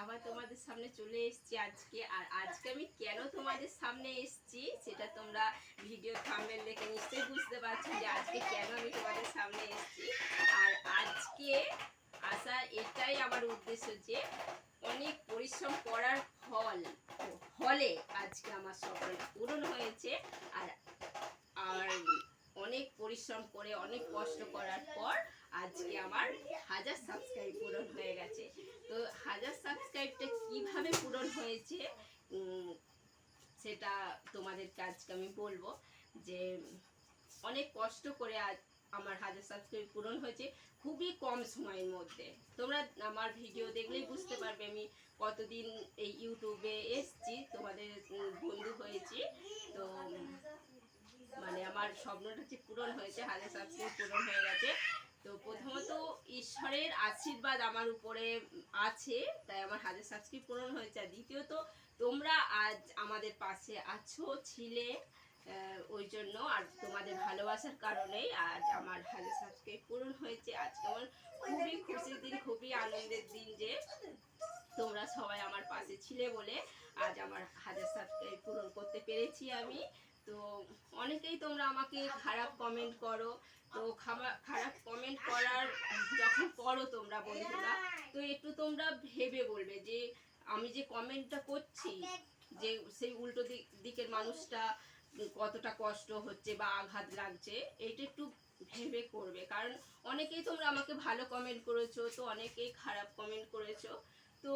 আবার তোমাদের সামনে চলে এসেছি আজকে। আর আজকে আমি কেন তোমাদের সামনে এসেছি সেটা তোমরা ভিডিও থাম্বনেল দেখে নিশ্চয়ই বুঝতে পারছ যে আজকে কেন আমি তোমাদের সামনে এসেছি। আর আজকে আসার এটাই আমার উদ্দেশ্য যে অনেক পরিশ্রম করার ফল, ফলে আজকে আমার স্বপ্ন পূরণ হয়েছে। আর আর অনেক পরিশ্রম করে, অনেক কষ্ট করার পর আজকে আমার হাজার সাবস্ক্রাইব পূরণ হয়ে গেছে। তো হাজার সাবস্ক্রাইবটা কীভাবে পূরণ হয়েছে সেটা তোমাদেরকে আজকে আমি বলব যে অনেক কষ্ট করে আজ আমার হাজার সাবস্ক্রাইব পূরণ হয়েছে, খুবই কম সময়ের মধ্যে। তোমরা আমার ভিডিও দেখলেই বুঝতে পারবে আমি কতদিন এই ইউটিউবে এসছি, তোমাদের বন্ধু হয়েছি। তো আমার স্বপ্নটা যে পূরণ হয়েছে হাজার সাবস্ক্রাইব পূরণ হয়ে গেছে। তো প্রথমত ঈশ্বরের আশীর্বাদ আমার উপরে আছে, তাই আমার হাজার সাবস্ক্রাইব পূরণ হয়েছে। আর দ্বিতীয়ত, তোমরা আজ আমাদের পাশে আছো, ছিলে ওই জন্য আর তোমাদের ভালোবাসার কারণেই আজ আমার হাজার সাবস্ক্রাইব পূরণ হয়েছে। আজকে আমার খুবই খুশির দিন, খুবই আনন্দের দিন যে তোমরা সবাই আমার পাশে ছিলে বলে আজ আমার হাজার সাবস্ক্রাইব পূরণ করতে পেরেছি আমি। তো অনেকেই তোমরা আমাকে খারাপ কমেন্ট করো। তো খারাপ কমেন্ট করার যখন করো তোমরা বন্ধুরা, তো একটু তোমরা ভেবে বলবে যে আমি যে কমেন্টটা করছি, যে সেই উল্টো দিক, দিকের মানুষটা কতটা কষ্ট হচ্ছে বা আঘাত লাগছে, এইটা একটু ভেবে করবে। কারণ অনেকেই তোমরা আমাকে ভালো কমেন্ট করেছ, তো অনেকেই খারাপ কমেন্ট করেছ। তো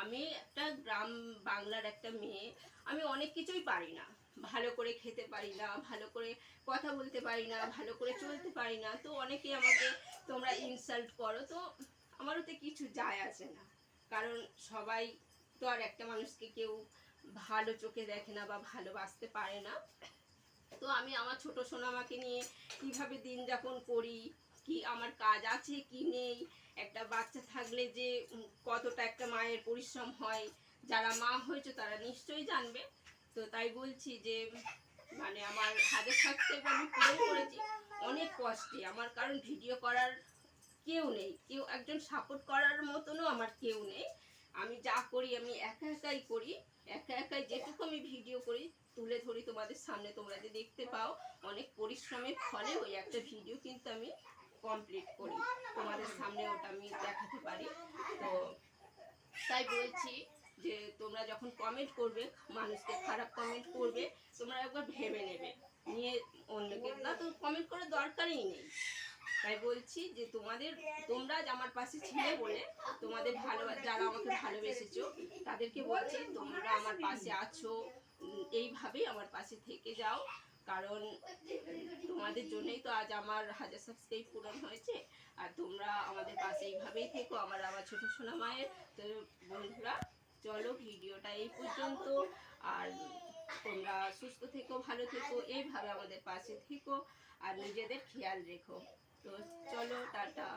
আমি একটা গ্রাম বাংলার একটা মেয়ে, আমি অনেক কিছুই পারি না। ভালো করে খেতে পারি না, ভালো করে কথা বলতে পারি না, ভালো করে চলতে পারি না। তো অনেকেই আমাকে তোমরা ইনসাল্ট করো। তো আমারও তো কিছু যায় আসে না। কারণ সবাই তো আর একটা মানুষকে কেউ ভালো চোখে দেখে না বা ভালোবাসতে পারে না। তো আমি আমার ছোট সোনামাকে নিয়ে কীভাবে দিন যাপন করি, কি আমার কাজ আছে কি নেই, একটা বাচ্চা থাকলে যে কতটা একটা মায়ের পরিশ্রম হয়, যারা মা হয়েছে তারা নিশ্চয়ই জানবে। তো তাই বলছি যে মানে আমার হাজার সাবস্ক্রাইব আমি পূরণ করেছি অনেক কষ্টে। আমার কারণ ভিডিও করার কেউ নেই। কেউ একজন সাপোর্ট করার মতনও আমার কেউ নেই। আমি যা করি, আমি একা একাই করি। একা একাই যেটুকু আমি ভিডিও করি, তুলে ধরি তোমাদের সামনে। তোমরা যে দেখতে পাও, অনেক পরিশ্রমের ফলে ওই একটা ভিডিও কিন্তু আমি কমপ্লিট করি। তোমাদের সামনে ওটা আমি দেখাতে পারি। তো তাই বলছি যে তোমরা যখন কমেন্ট করবে, মানুষকে খারাপ কমেন্ট করবে, তোমরা একবার ভেবে নেবে। নিয়ে অন্যকে। না, তো কমেন্ট করার দরকারই নেই। তাই বলছি যে তোমাদের, তোমরা আমার পাশে ছিলে বলে, তোমাদের ভালো, যারা আমাকে ভালোবেসেছো, তাদেরকে বলছি, তোমরা আমার পাশে আছো, এইভাবেই আমার পাশে থেকে যাও। কারণ তোমাদের জন্যই তো আজ আমার হাজার সাবস্ক্রাইব পূরণ হয়েছে। আর তোমরা আমাদের পাশে এইভাবেই থেকো, আমার আমার ছোটো সোনা মায়ের। তো বন্ধুরা ভিডিওটা এই পর্যন্ত। আর তোমরা সুস্থ থেকো, ভালো থেকো, এইভাবে আমাদের পাশে থেকো আর নিজেদের খেয়াল রেখো। তো চলো, টাটা।